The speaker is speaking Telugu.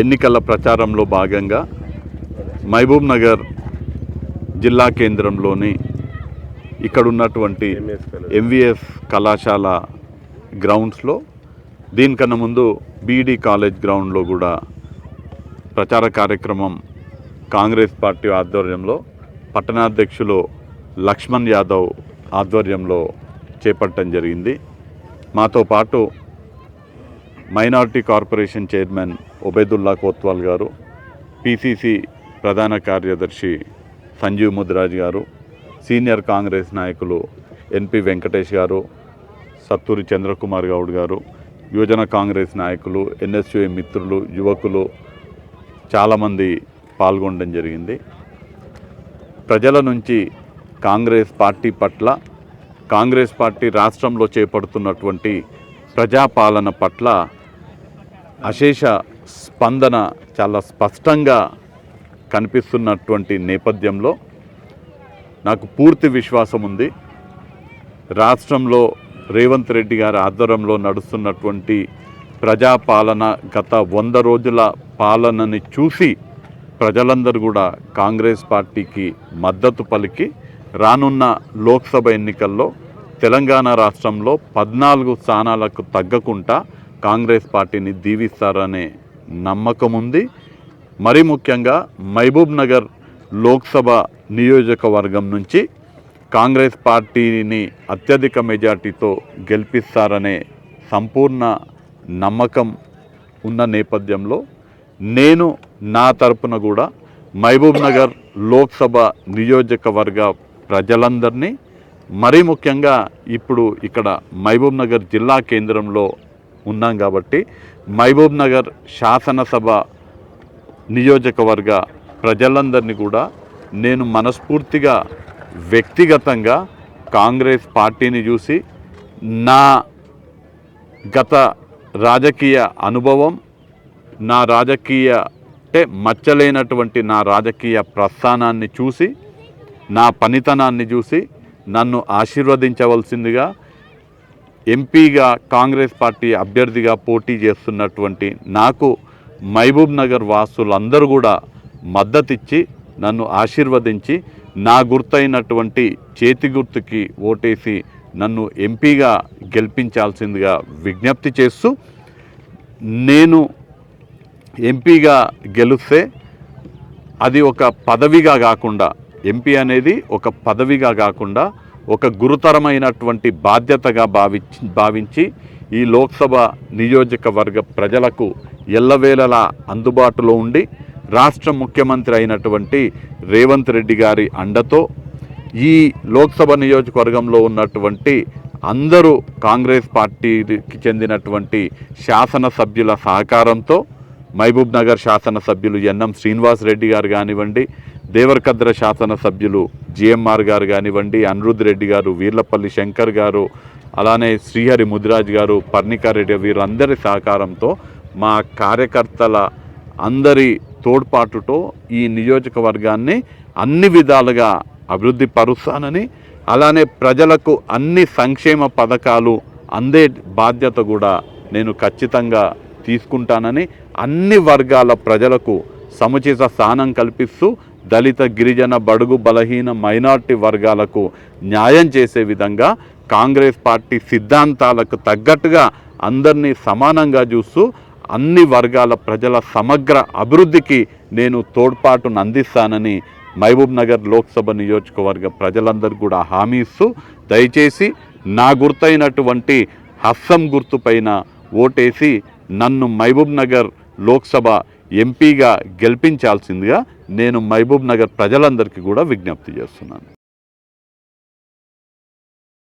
ఎన్నికల ప్రచారంలో భాగంగా మహబూబ్ నగర్ జిల్లా కేంద్రంలోని ఇక్కడ ఉన్నటువంటి ఎంవిఎస్ కళాశాల గ్రౌండ్స్లో దీనికన్నా ముందు బీఈడి కాలేజ్ గ్రౌండ్లో కూడా ప్రచార కార్యక్రమం కాంగ్రెస్ పార్టీ ఆధ్వర్యంలో పట్టణాధ్యక్షులు లక్ష్మణ్ యాదవ్ ఆధ్వర్యంలో చేపట్టడం జరిగింది. మాతో పాటు minority corporation chairman Obedullah Kotwal గారు పిసిసి ప్రధాన కార్యదర్శి సంజీవ్ ముద్రాజ్ గారు సీనియర్ కాంగ్రెస్ నాయకులు ఎన్పి వెంకటేష్ గారు సత్తూరి చంద్రకుమార్ గౌడ్ గారు యువజన కాంగ్రెస్ నాయకులు ఎన్ఎస్యు మిత్రులు యువకులు చాలామంది పాల్గొనడం జరిగింది. ప్రజల నుంచి కాంగ్రెస్ పార్టీ పట్ల కాంగ్రెస్ పార్టీ రాష్ట్రంలో చేపడుతున్నటువంటి ప్రజాపాలన పట్ల అశేష స్పందన చాలా స్పష్టంగా కనిపిస్తున్నటువంటి నేపథ్యంలో నాకు పూర్తి విశ్వాసం ఉంది. రాష్ట్రంలో రేవంత్ రెడ్డి గారి ఆధ్వర్యంలో నడుస్తున్నటువంటి ప్రజాపాలన గత వంద రోజుల పాలనని చూసి ప్రజలందరూ కూడా కాంగ్రెస్ పార్టీకి మద్దతు పలికి రానున్న లోక్సభ ఎన్నికల్లో తెలంగాణ రాష్ట్రంలో పద్నాలుగు స్థానాలకు తగ్గకుండా కాంగ్రెస్ పార్టీని దీవిస్తారనే నమ్మకం ఉంది మరి ముఖ్యంగా మహబూబ్ నగర్ లోక్సభ నియోజకవర్గం నుంచి కాంగ్రెస్ పార్టీని అత్యధిక మెజార్టీతో గెలిపిస్తారనే సంపూర్ణ నమ్మకం ఉన్న నేపథ్యంలో నేను నా తరపున కూడా మహబూబ్ నగర్ లోక్సభ నియోజకవర్గ ప్రజలందరినీ మరీ ముఖ్యంగా ఇప్పుడు ఇక్కడ మహబూబ్ నగర్ జిల్లా కేంద్రంలో ఉన్నాం కాబట్టి మహబూబ్ నగర్ శాసనసభ నియోజకవర్గ ప్రజలందరినీ కూడా నేను మనస్ఫూర్తిగా వ్యక్తిగతంగా కాంగ్రెస్ పార్టీని చూసి నా గత రాజకీయ అనుభవం నా రాజకీయ అంటే మచ్చలేనటువంటి నా రాజకీయ ప్రస్థానాన్ని చూసి నా పనితనాన్ని చూసి నన్ను ఆశీర్వదించవలసిందిగా ఎంపీగా కాంగ్రెస్ పార్టీ అభ్యర్థిగా పోటీ చేస్తున్నటువంటి నాకు మహబూబ్ నగర్ వాసులందరూ కూడా మద్దతిచ్చి నన్ను ఆశీర్వదించి నా గుర్తైనటువంటి చేతి గుర్తుకి ఓటేసి నన్ను ఎంపీగా గెలిపించాల్సిందిగా విజ్ఞప్తి చేస్తూ నేను ఎంపీగా గెలిస్తే అది ఒక పదవిగా కాకుండా ఎంపీ అనేది ఒక పదవిగా కాకుండా ఒక గురుతరమైనటువంటి బాధ్యతగా భావించి భావించి ఈ లోక్సభ నియోజకవర్గ ప్రజలకు ఎల్లవేళలా అందుబాటులో ఉండి రాష్ట్ర ముఖ్యమంత్రి అయినటువంటి రేవంత్ రెడ్డి గారి అండతో ఈ లోక్సభ నియోజకవర్గంలో ఉన్నటువంటి అందరూ కాంగ్రెస్ పార్టీకి చెందినటువంటి శాసనసభ్యుల సహకారంతో మహబూబ్ నగర్ శాసనసభ్యులు ఎన్ఎం శ్రీనివాస్ రెడ్డి గారు కానివ్వండి దేవరకద్ర శాసనసభ్యులు జిఎంఆర్ గారు కానివ్వండి అనిరుద్ రెడ్డి గారు వీర్లపల్లి శంకర్ గారు అలానే శ్రీహరి ముదిరాజ్ గారు పర్ణికారెడ్డి వీరందరి సహకారంతో మా కార్యకర్తల అందరి తోడ్పాటుతో ఈ నియోజకవర్గాన్ని అన్ని విధాలుగా అభివృద్ధి పరుస్తానని అలానే ప్రజలకు అన్ని సంక్షేమ పథకాలు అందే బాధ్యత కూడా నేను ఖచ్చితంగా తీసుకుంటానని అన్ని వర్గాల ప్రజలకు సముచిత స్థానం కల్పిస్తూ దళిత గిరిజన బడుగు బలహీన మైనార్టీ వర్గాలకు న్యాయం చేసే విధంగా కాంగ్రెస్ పార్టీ సిద్ధాంతాలకు తగ్గట్టుగా అందరినీ సమానంగా చూస్తూ అన్ని వర్గాల ప్రజల సమగ్ర అభివృద్ధికి నేను తోడ్పాటును అందిస్తానని మహబూబ్ నగర్ లోక్సభ నియోజకవర్గ ప్రజలందరూ కూడా హామీ ఇస్తూ దయచేసి నా గుర్తైనటువంటి హస్సం గుర్తుపైన ఓటేసి నన్ను మహబూబ్ నగర్ లోక్సభ ఎంపీగా గెలిపించాల్సిందిగా నేను మహబూబ్ నగర్ ప్రజలందరికీ కూడా విజ్ఞప్తి చేస్తున్నాను.